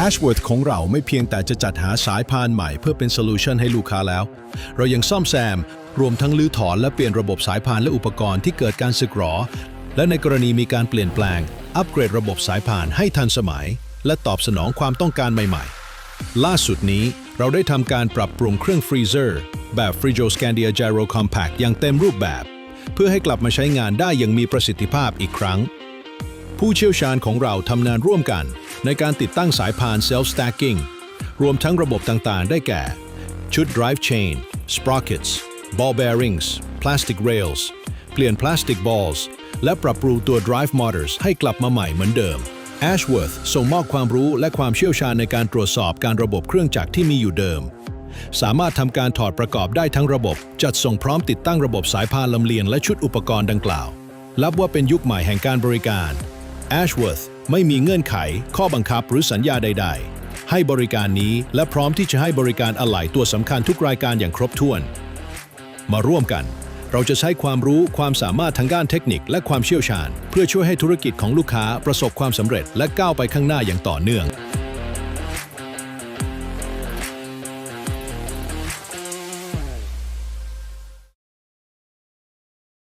Ashworth ของเราไม่เพียงแต่จะจัดหาสายพานใหม่เพื่อเป็นโซลูชันให้ลูกค้าแล้ว เรายังซ่อมแซม รวมทั้งลื้อถอนและเปลี่ยนระบบสายพานและอุปกรณ์ที่เกิดการสึกหรอ และในกรณีมีการเปลี่ยนแปลง อัปเกรดระบบสายพานให้ทันสมัย และตอบสนองความต้องการใหม่ๆ ล่าสุดนี้เราได้ทำการปรับปรุงเครื่องฟรีเซอร์แบบ f r i g o Scandia Gyro Compact อย่างเต็มรูปแบบ เพื่อให้กลับมาใช้งานได้อย่างมีประสิทธิภาพอีกครั้ง ผู้เชี่ยวชาญของเราทำงานร่วมกัน ในการติดตั้งสายพาน Self Stacking รวมทั้งระบบต่างๆ ได้แก่ ชุด Drive Chain Sprockets Ball Bearings Plastic Rails เปลี่ยน Plastic Balls และปรับปรุงตัว Drive Motors ให้กลับมาใหม่เหมือนเดิม Ashworth ส่งมอบความรู้และความเชี่ยวชาญในการตรวจสอบการระบบเครื่องจักรที่มีอยู่เดิม สามารถทำการถอดประกอบได้ทั้งระบบ จัดส่งพร้อมติดตั้งระบบสายพานลำเลียงและชุดอุปกรณ์ดังกล่าวนับว่าเป็นยุคใหม่แห่งการบริการ Ashworth ไม่มีเงื่อนไข ข้อบังคับหรือสัญญาใด ๆ ให้บริการนี้และพร้อมที่จะให้บริการอะไหล่ตัวสำคัญทุกรายการอย่างครบถ้วน มาร่วมกัน เราจะใช้ความรู้ความสามารถทางด้านเทคนิคและความเชี่ยวชาญ เพื่อช่วยให้ธุรกิจของลูกค้าประสบความสำเร็จและก้าวไปข้างหน้าอย่างต่อเนื่อง